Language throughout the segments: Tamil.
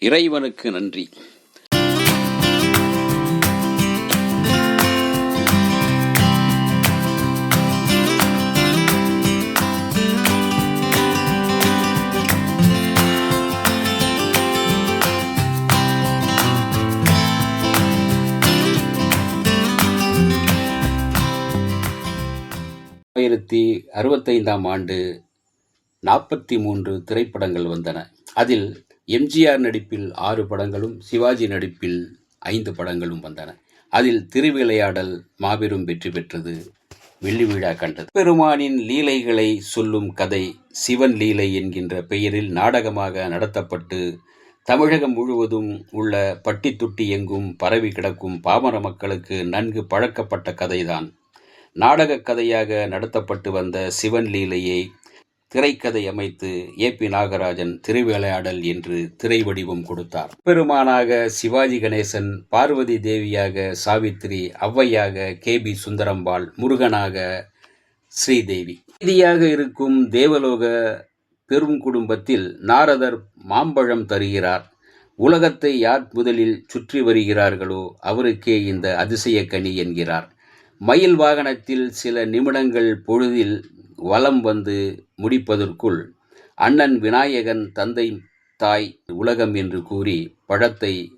இறைவனுக்கு நன்றி. ஆயிரத்தி அறுபத்தைந்தாம் ஆண்டு நாற்பத்தி மூன்று திரைப்படங்கள் வந்தன. அதில் எம்ஜிஆர் நடிப்பில் ஆறு படங்களும் சிவாஜி நடிப்பில் ஐந்து படங்களும் வந்தன. அதில் திருவிளையாடல் மாபெரும் வெற்றி பெற்றது வெள்ளி விழா கண்டது. பெருமானின் லீலைகளை சொல்லும் கதை சிவன் லீலை என்கின்ற பெயரில் நாடகமாக நடத்தப்பட்டு தமிழகம் முழுவதும் உள்ள பட்டி துட்டி எங்கும் பரவி கிடக்கும் பாமர மக்களுக்கு நன்கு பழக்கப்பட்ட கதைதான். நாடகக் கதையாக நடத்தப்பட்டு வந்த சிவன் லீலையை திரைக்கதை அமைத்து ஏ பி நாகராஜன் திருவிளையாடல் என்று திரை வடிவம் கொடுத்தார். பெருமானாக சிவாஜி கணேசன் பார்வதி தேவியாக சாவித்திரி ஔவையாக கே பி சுந்தரம்பாள் முருகனாக ஸ்ரீதேவி. இதியாக இருக்கும் தேவலோக பெரும் குடும்பத்தில் நாரதர் மாம்பழம் தருகிறார். உலகத்தை யார் முதலில் சுற்றி வருகிறார்களோ அவருக்கே இந்த அதிசய கனி என்கிறார். மயில் வாகனத்தில் சில நிமிடங்கள் பொழுதில் வலம் வந்து முடிப்பதற்குள் அண்ணன் விநாயகன் தந்தை தாய் உலகம் என்று கூறி பழத்தை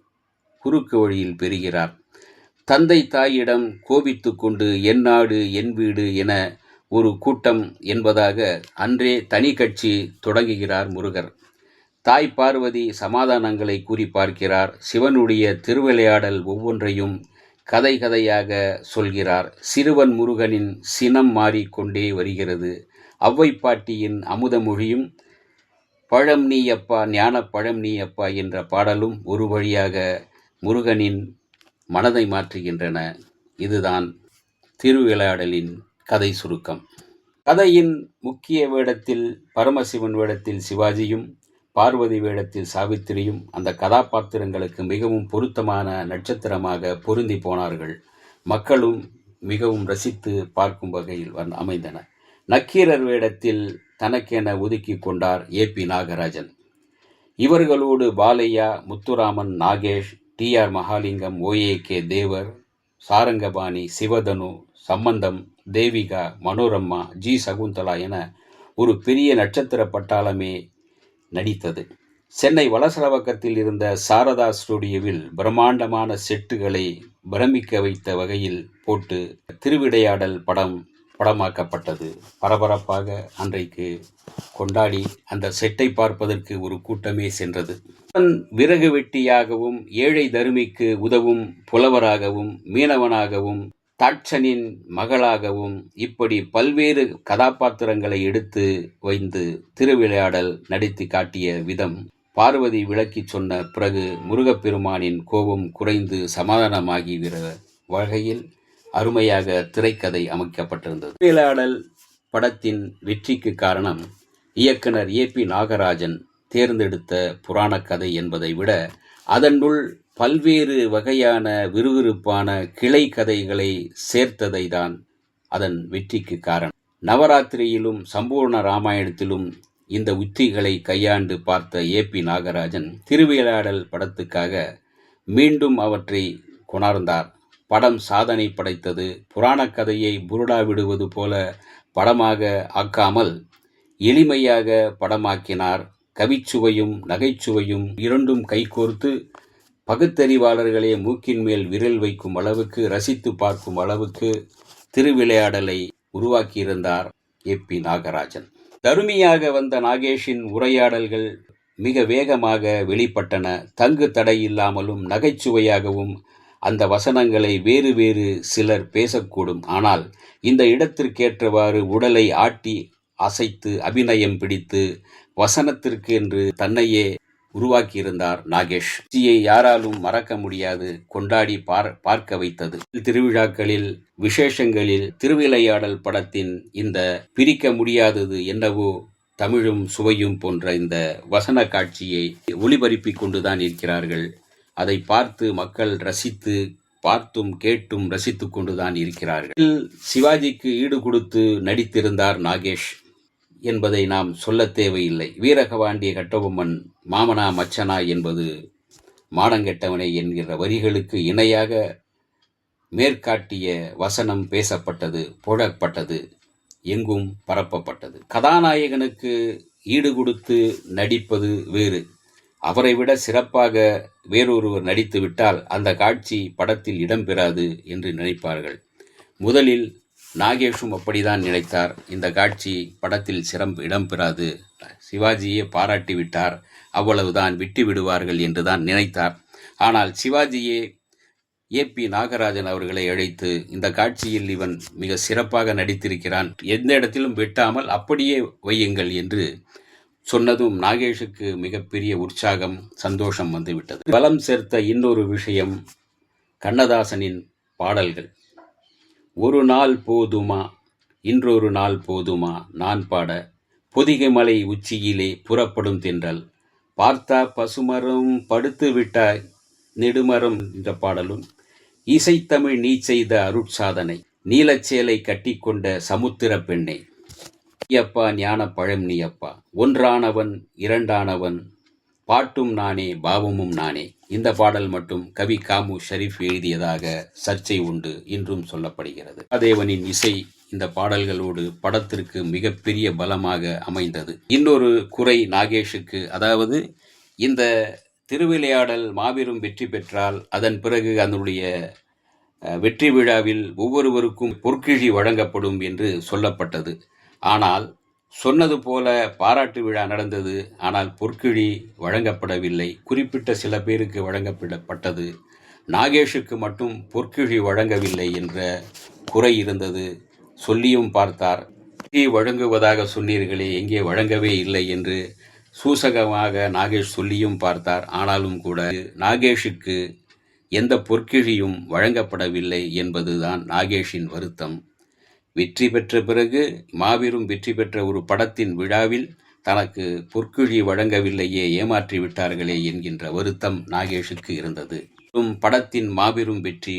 குறுக்கு வழியில் பெறுகிறார். தந்தை தாயிடம் கோபித்து கொண்டு என் நாடு என் வீடு என ஒரு கூட்டம் என்பதாக அன்றே தனி கட்சி தொடங்குகிறார் முருகர். தாய் பார்வதி சமாதானங்களை கூறி பார்க்கிறார். சிவனுடைய திருவிளையாடல் ஒவ்வொன்றையும் கதை கதையாக சொல்கிறார். சிறுவன் முருகனின் சினம் மாறிக்கொண்டே வருகிறது. ஔவை பாட்டியின் அமுதமொழியும் பழம் நீ அப்பா ஞான பழம் நீ அப்பா என்ற பாடலும் ஒரு வழியாக முருகனின் மனதை மாற்றுகின்றன. இதுதான் திருவிளையாடலின் கதை சுருக்கம். கதையின் முக்கிய வேடத்தில் பரமசிவன் வேடத்தில் சிவாஜியும் பார்வதி வேடத்தில் சாவித்திரியும் அந்த கதாபாத்திரங்களுக்கு மிகவும் பொருத்தமான நட்சத்திரமாக பொருந்தி போனார்கள். மக்களும் மிகவும் ரசித்து பார்க்கும் வகையில் வந் அமைந்தன. நக்கீரர் வேடத்தில் தனக்கென ஒதுக்கி கொண்டார் ஏ பி நாகராஜன். இவர்களோடு Balaiah Muthuraman Nagesh T R Mahalingam O A K Thevar Sarangapani Sivathanu Sambandham Devika Manorama G Shakuntala என ஒரு பெரிய நட்சத்திர பட்டாளமே நடித்தது. சென்னை வளசலவக்கத்தில் இருந்த சாரதா ஸ்டுடியோவில் பிரம்மாண்டமான செட்டுகளை பிரமிக்க வைத்த வகையில் போட்டு திருவிடையாடல் படம் படமாக்கப்பட்டது. பரபரப்பாக அன்றைக்கு கொண்டாடி அந்த செட்டை பார்ப்பதற்கு ஒரு கூட்டமே சென்றது. விறகு வெட்டியாகவும் ஏழை தருமிக்கு உதவும் புலவராகவும் மீனவனாகவும் தாட்சனின் மகளாகவும் இப்படி பல்வேறு கதாபாத்திரங்களை எடுத்து வைந்து திருவிளையாடல் நடித்து காட்டிய விதம் பார்வதி விளக்கி சொன்ன பிறகு முருகப்பெருமானின் கோபம் குறைந்து சமாதானமாகிவிற வகையில் அருமையாக திரைக்கதை அமைக்கப்பட்டிருந்தது. திருவிளையாடல் படத்தின் வெற்றிக்கு காரணம் இயக்குனர் ஏ பி நாகராஜன் தேர்ந்தெடுத்த புராணக் கதை என்பதை விட அதனுள் பல்வேறு வகையான விறுவிறுப்பான கிளை கதைகளை சேர்த்ததை தான் அதன் வெற்றிக்கு காரணம். நவராத்திரியிலும் சம்பூர்ண ராமாயணத்திலும் இந்த உத்திகளை கையாண்டு பார்த்த ஏ பி நாகராஜன் திருவிளையாடல் படத்துக்காக மீண்டும் அவற்றை கொணர்ந்தார். படம் சாதனை படைத்தது புராணக் கதையை புருடா விடுவது போல படமாக ஆக்காமல் எளிமையாக படமாக்கினார். கவிச்சுவையும் நகைச்சுவையும் இரண்டும் கைகோர்த்து பகுத்தறிவாளர்களே மூக்கின் மேல் விரல் வைக்கும் அளவுக்கு ரசித்து பார்க்கும் அளவுக்கு திருவிளையாடலை உருவாக்கியிருந்தார் ஏ. பி. நாகராஜன். தருமியாக வந்த நாகேஷின் உரையாடல்கள் மிக வேகமாக வெளிப்பட்டன. தங்கு தடை இல்லாமலும் நகைச்சுவையாகவும் அந்த வசனங்களை வேறு வேறு சிலர் பேசக்கூடும். ஆனால் இந்த இடத்திற்கேற்றவாறு உடலை ஆட்டி அசைத்து அபிநயம் பிடித்து வசனத்திற்கு என்று தன்னையே உருவாக்கியிருந்தார் நாகேஷ். ஜியை யாராலும் மறக்க முடியாது கொண்டாடி பார் பார்க்க வைத்தது. திருவிழாக்களில் விசேஷங்களில் திருவிளையாடல் படத்தின் இந்த பிரிக்க முடியாதது என்னவோ தமிழும் சுவையும் போன்ற இந்த வசன காட்சியை ஒளிபரப்பிக் கொண்டுதான் இருக்கிறார்கள். அதை பார்த்து மக்கள் ரசித்து பார்த்தும் கேட்டும் ரசித்துக் கொண்டுதான் இருக்கிறார்கள். சிவாஜிக்கு ஈடு கொடுத்து நடித்திருந்தார் நாகேஷ். என்பதை நாம் சொல்ல தேவையில்லை. வீரகவாண்டிய கட்டபொம்மன் மாமனா மச்சனா என்பது மானங்கெட்டவனை என்கிற வரிகளுக்கு இணையாக மேற்காட்டிய வசனம் பேசப்பட்டது புழப்பட்டது எங்கும் பரப்பப்பட்டது. கதாநாயகனுக்கு ஈடு கொடுத்து நடிப்பது வேறு. அவரை விட சிறப்பாக வேறொருவர் நடித்துவிட்டால் அந்த காட்சி படத்தில் இடம்பெறாது என்று நினைப்பார்கள். முதலில் நாகேஷும் அப்படிதான் நினைத்தார். இந்த காட்சி படத்தில் சிறம் இடம்பெறாது சிவாஜியே பாராட்டி விட்டார். அவ்வளவுதான் விட்டு விடுவார்கள் என்றுதான் நினைத்தார். ஆனால் சிவாஜியே ஏ பி நாகராஜன் அவர்களை அழைத்து இந்த காட்சியில் இவன் மிக சிறப்பாக நடித்திருக்கிறான். எந்த இடத்திலும் வெட்டாமல் அப்படியே வையுங்கள் என்று சொன்னதும் நாகேஷுக்கு மிகப்பெரிய உற்சாகம் சந்தோஷம் வந்துவிட்டது. பலம் சேர்த்த இன்னொரு விஷயம் கண்ணதாசனின் பாடல்கள். ஒரு நாள் போதுமா? இன்றொரு நாள் போதுமா? நான் பாட. பொதிகை மலை உச்சியிலே புறப்படும் தென்றல். பார்த்தா பசுமரம் படுத்து விட்டாய். நெடுமரம் என்ற பாடலும். இசைத்தமிழ் நீ செய்த அருட்சாதனை. நீலச்சேலை கட்டிக்கொண்ட சமுத்திர பெண்ணே. நீயப்பா ஞான பழம் நீயப்பா ஒன்றானவன் இரண்டானவன். பாட்டும் நானே பாவமும் நானே. இந்த பாடல் மட்டும் கவி காமு ஷரீஃப் எழுதியதாக சர்ச்சை உண்டு இன்றும் சொல்லப்படுகிறது. அதேவனின் இசை இந்த பாடல்களோடு படத்திற்கு மிகப்பெரிய பலமாக அமைந்தது. இன்னொரு குறை நாகேஷுக்கு அதாவது இந்த திருவிளையாடல் மாபெரும் வெற்றி பெற்றால் அதன் பிறகு அதனுடைய வெற்றி விழாவில் ஒவ்வொருவருக்கும் பொற்கிழி வழங்கப்படும் என்று சொல்லப்பட்டது. ஆனால் சொன்னது போல பாராட்டு விழா நடந்தது. ஆனால் பொற்கிழி வழங்கப்படவில்லை. குறிப்பிட்ட சில பேருக்கு வழங்கப்படப்பட்டது. நாகேஷுக்கு மட்டும் பொற்கிழி வழங்கவில்லை என்ற குறை இருந்தது. சொல்லியும் பார்த்தார். பொற்கிழி வழங்குவதாக சொன்னீர்களே எங்கே வழங்கவே இல்லை என்று சூசகமாக நாகேஷ் சொல்லியும் பார்த்தார். ஆனாலும் கூட நாகேஷுக்கு எந்த பொற்கிழியும் வழங்கப்படவில்லை என்பதுதான் நாகேஷின் வருத்தம். வெற்றி பெற்ற பிறகு மாபெரும் வெற்றி பெற்ற ஒரு படத்தின் விழாவில் தனக்கு பொற்கிழி வழங்கவில்லையே ஏமாற்றி விட்டார்களே என்கின்ற வருத்தம் நாகேஷுக்கு இருந்தது. படத்தின் மாபெரும் வெற்றி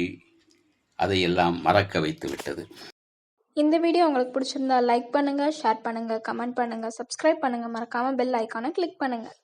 அதையெல்லாம் மறக்க வைத்து விட்டது. இந்த வீடியோ உங்களுக்கு பிடிச்சிருந்தா லைக் பண்ணுங்கள் ஷேர் பண்ணுங்கள் கமெண்ட் பண்ணுங்கள் சப்ஸ்கிரைப் பண்ணுங்கள் மறக்காமல் பெல் ஐக்கானை கிளிக் பண்ணுங்கள்